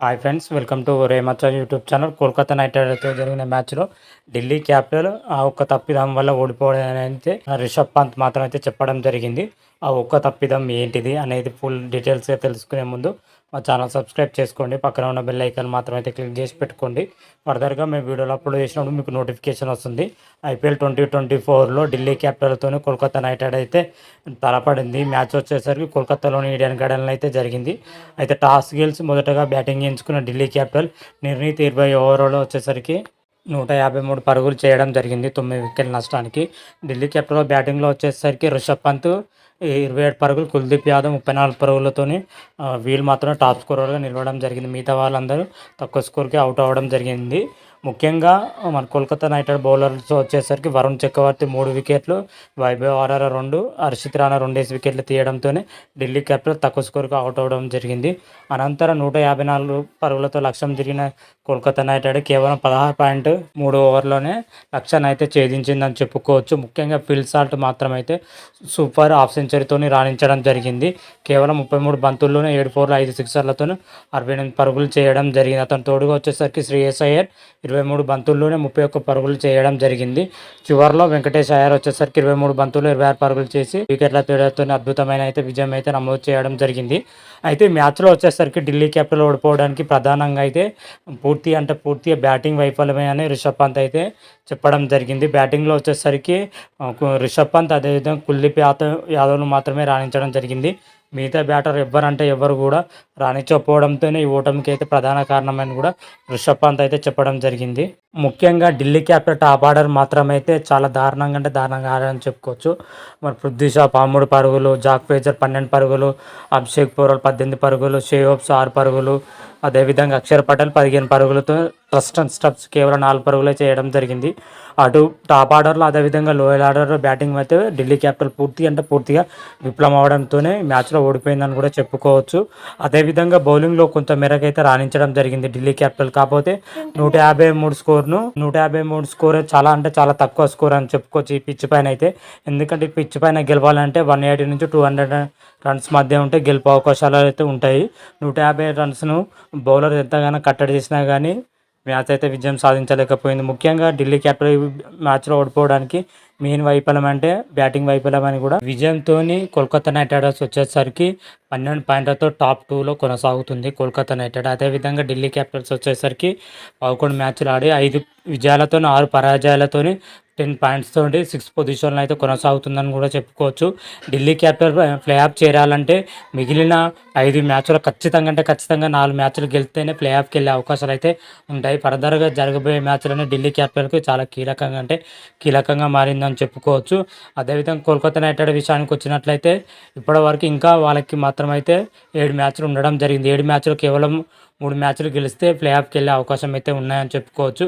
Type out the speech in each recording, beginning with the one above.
Hi friends welcome to రేమచ్చ YouTube channel Kolkata Knight రైడర్స్తో జరిగిన మ్యాచ్లో ఢిల్లీ క్యాపిటల్ ఆ ఒక్క తప్పిదం వల్ల ఓడిపోవడం అయితే రిషబ్ పంత్ మాత్రం అయితే చెప్పడం జరిగింది. ఆ ఒక్క తప్పిదం ఏంటిది అనేది ఫుల్ డీటెయిల్స్గా తెలుసుకునే ముందు మా ఛానల్ సబ్స్క్రైబ్ చేసుకోండి. పక్కన ఉన్న బెల్ ఐకాన్ మాత్రం అయితే క్లిక్ చేసి పెట్టుకోండి. ఫర్దర్గా మేము వీడియోలు అప్లోడ్ చేసినప్పుడు మీకు నోటిఫికేషన్ వస్తుంది. ఐపీఎల్ ట్వంటీ ట్వంటీ ఫోర్లో ఢిల్లీ క్యాపిటల్తోనే కోల్కతా నైట్ రైడర్ అయితే తలపడింది. మ్యాచ్ వచ్చేసరికి కోల్కతాలోని ఇండియన్ గార్డెన్లో అయితే జరిగింది. అయితే టాస్ గెలిచి మొదటగా బ్యాటింగ్ ఎంచుకున్న ఢిల్లీ క్యాపిటల్ నిర్ణీత ఇరవై ఓవర్లో వచ్చేసరికి నూట యాభై మూడు పరుగులు చేయడం జరిగింది. తొమ్మిది వికెట్ నష్టానికి. ఢిల్లీ క్యాపిటల్ బ్యాటింగ్లో వచ్చేసరికి రిషబ్ పంత్ ఇరవై ఏడు పరుగులు కుల్దీప్ యాదవ్ ముప్పై నాలుగు పరుగులతోనే వీళ్ళు మాత్రమే టాప్ స్కోరర్గా నిలవడం జరిగింది. మిగతా వాళ్ళందరూ తక్కువ స్కోర్కి అవుట్ అవ్వడం జరిగింది. ముఖ్యంగా మన కోల్కతా నైట్ రైడర్ బౌలర్స్ వచ్చేసరికి వరుణ్ చక్రవర్తి మూడు వికెట్లు వైభవ్ ఆర్ఆర్ రెండు హర్షిత్ రాణా రెండేసి వికెట్లు తీయడంతోనే ఢిల్లీ క్యాపిటల్ తక్కువ స్కోర్కి అవుట్ అవ్వడం జరిగింది. అనంతరం నూట యాభై నాలుగు పరుగులతో లక్ష్యం జరిగిన కోల్కతా నైట్ రైడర్ కేవలం పదహారు పాయింట్ మూడు ఓవర్లోనే లక్ష్యాన్ని అయితే ఛేదించిందని చెప్పుకోవచ్చు. ముఖ్యంగా ఫీల్డ్ సాల్ట్ మాత్రమైతే సూపర్ ఆప్షన్ సెంచరీతో రాణించడం జరిగింది. కేవలం ముప్పై మూడు బంతుల్లోనే ఏడు ఫోర్లు ఐదు సిక్సర్లతో అరవై ఎనిమిది పరుగులు చేయడం జరిగింది. అతను తోడుగా వచ్చేసరికి శ్రేయస్ అయ్యర్ ఇరవై మూడు బంతుల్లోనే ముప్పై ఒక్క పరుగులు చేయడం జరిగింది. చివరిలో వెంకటేష్ అయ్యర్ వచ్చేసరికి ఇరవై మూడు బంతులు ఇరవై ఆరు పరుగులు చేసి వికెట్ల తేడాతో అద్భుతమైన అయితే విజయం అయితే నమోదు చేయడం జరిగింది. అయితే మ్యాచ్లో వచ్చేసరికి ఢిల్లీ క్యాపిటల్ ఓడిపోవడానికి ప్రధానంగా అయితే పూర్తి అంటే పూర్తిగా బ్యాటింగ్ వైఫల్యమే అని రిషబ్ పంత్ అయితే చెప్పడం జరిగింది. బ్యాటింగ్లో వచ్చేసరికి రిషబ్ పంత్ అదేవిధంగా కుల్దీప్ యాదవ్ యాదవ్ను మాత్రమే రాణించడం జరిగింది. మిగతా బ్యాటర్ ఎవ్వరంటే ఎవ్వరు కూడా రాణించకపోవడంతోనే ఈ ఓటమికి అయితే ప్రధాన కారణమని కూడా రిషబ్ పంత్ అయితే చెప్పడం జరిగింది. ముఖ్యంగా ఢిల్లీ క్యాపిటల్ టాప్ ఆర్డర్ మాత్రమైతే చాలా దారుణంగా అంటే దారుణంగా ఆడారని చెప్పుకోవచ్చు. మరి పృథ్వీ షా పదమూడు పరుగులు జాక్ పేజర్ పన్నెండు పరుగులు అభిషేక్ పోరల్ పద్దెనిమిది పరుగులు షేయోప్స్ ఆరు పరుగులు అదేవిధంగా అక్షర్ పటేల్ పదిహేను పరుగులతో ట్రస్ట్ అండ్ స్టప్స్ కేవలం నాలుగు పరుగులే చేయడం జరిగింది. అటు టాప్ ఆర్డర్లో అదేవిధంగా లోయర్ ఆర్డర్లో బ్యాటింగ్ అయితే ఢిల్లీ క్యాపిటల్ పూర్తి అంటే పూర్తిగా విఫలం అవడంతోనే మ్యాచ్లో ఓడిపోయిందని కూడా చెప్పుకోవచ్చు. అదేవిధంగా బౌలింగ్లో కొంత మేరకైతే రాణించడం జరిగింది ఢిల్లీ క్యాపిటల్. కాకపోతే నూట యాభై మూడు స్కోర్ను నూట యాభై మూడు స్కోర్ చాలా అంటే చాలా తక్కువ స్కోర్ అని చెప్పుకోవచ్చు ఈ పిచ్ పైన అయితే. ఎందుకంటే ఈ పిచ్ పైన గెలవాలంటే వన్ ఎయిటీ నుంచి టూ హండ్రెడ్ రన్స్ మధ్య ఉంటే గెలుపు అవకాశాలు అయితే ఉంటాయి. నూట యాభై రన్స్ను బౌలర్ ఎంతగానో కట్టడి చేసినా కానీ మ్యాచ్ అయితే విజయం సాధించలేకపోయింది. ముఖ్యంగా ఢిల్లీ క్యాపిటల్ మ్యాచ్లో ఓడిపోవడానికి మెయిన్ వైఫల్యం అంటే బ్యాటింగ్ వైఫల్యం అని కూడా. విజయంతో కోల్కతా నైట్ రైడర్స్ వచ్చేసరికి పన్నెండు పాయింట్లతో టాప్ టూలో కొనసాగుతుంది కోల్కతా నైట్ రైడర్ అదేవిధంగా ఢిల్లీ క్యాపిటల్స్ వచ్చేసరికి పదకొండు మ్యాచ్లు ఆడి ఐదు విజయాలతో ఆరు పరాజయాలతో టెన్ పాయింట్స్ తోటి సిక్స్ పొజిషన్లో అయితే కొనసాగుతుందని కూడా చెప్పుకోవచ్చు. ఢిల్లీ క్యాపిటల్ ప్లే ఆఫ్ చేరాలంటే మిగిలిన ఐదు మ్యాచ్లు ఖచ్చితంగా అంటే ఖచ్చితంగా నాలుగు మ్యాచ్లు గెలిస్తేనే ప్లే ఆఫ్కి వెళ్ళే అవకాశాలు అయితే ఉంటాయి. ఫర్దర్గా జరగబోయే మ్యాచ్లనే ఢిల్లీ క్యాపిటల్కి చాలా కీలకంగా అంటే కీలకంగా మారిందని చెప్పుకోవచ్చు. అదేవిధంగా కోల్కతా నైట్ రైడర్ విషయానికి వచ్చినట్లయితే ఇప్పటివరకు ఇంకా వాళ్ళకి మాత్రమైతే ఏడు మ్యాచ్లు ఉండడం జరిగింది. ఏడు మ్యాచ్లు కేవలం మూడు మ్యాచ్లు గెలిస్తే ప్లే ఆఫ్కి వెళ్ళే అవకాశం అయితే ఉన్నాయని చెప్పుకోవచ్చు.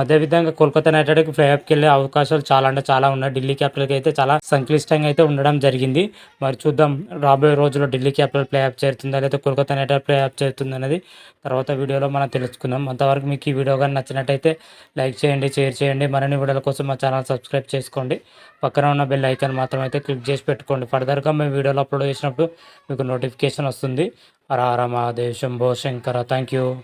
అదేవిధంగా కోల్కతా నైట్ రైడర్కి ప్లే ఆఫ్కి వెళ్ళే అవకాశాలు చాలా అంటే చాలా ఉన్నాయి. ఢిల్లీ క్యాపిటల్కి అయితే చాలా సంక్లిష్టంగా అయితే ఉండడం జరిగింది. మరి చూద్దాం రాబోయే రోజుల్లో ఢిల్లీ క్యాపిటల్ ప్లే ఆఫ్ చేరుతుందా లేదా Kolkata Knight Rider play off చేరుతుంది అనేది తర్వాత వీడియోలో మనం తెలుసుకుందాం. అంతవరకు మీకు ఈ వీడియో కానీ నచ్చినట్టయితే లైక్ చేయండి షేర్ చేయండి. మరిన్ని వీడియోల కోసం మా ఛానల్ సబ్స్క్రైబ్ చేసుకోండి. పక్కన ఉన్న బెల్ ఐకాన్ మాత్రం అయితే క్లిక్ చేసి పెట్టుకోండి. ఫర్దర్గా మేము వీడియోలో అప్లోడ్ చేసినప్పుడు మీకు నోటిఫికేషన్ వస్తుంది. あらあらまでしゅんぼうしんから、Thank you.